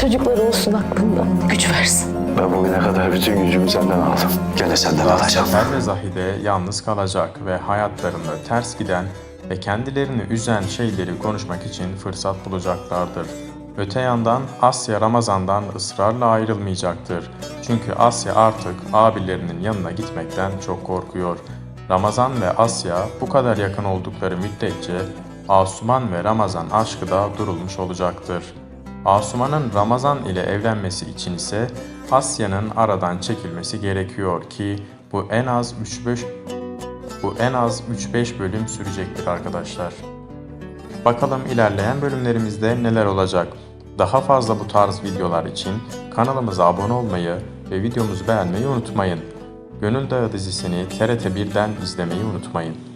Çocukları olsun aklında. Güç versin. Ben bugüne kadar bütün gücümü senden aldım. Gene senden alacağım. Zafer ve Zahide yalnız kalacak ve hayatlarında ters giden ve kendilerini üzen şeyleri konuşmak için fırsat bulacaklardır. Öte yandan Asya Ramazan'dan ısrarla ayrılmayacaktır. Çünkü Asya artık abilerinin yanına gitmekten çok korkuyor. Ramazan ve Asya bu kadar yakın oldukları müddetçe Asuman ve Ramazan aşkı da durulmuş olacaktır. Asuman'ın Ramazan ile evlenmesi için ise Asya'nın aradan çekilmesi gerekiyor ki bu en az 3-5 bu en az 3-5 bölüm sürecektir arkadaşlar. Bakalım ilerleyen bölümlerimizde neler olacak. Daha fazla bu tarz videolar için kanalımıza abone olmayı ve videomuzu beğenmeyi unutmayın. Gönül Dağı dizisini TRT 1'den izlemeyi unutmayın.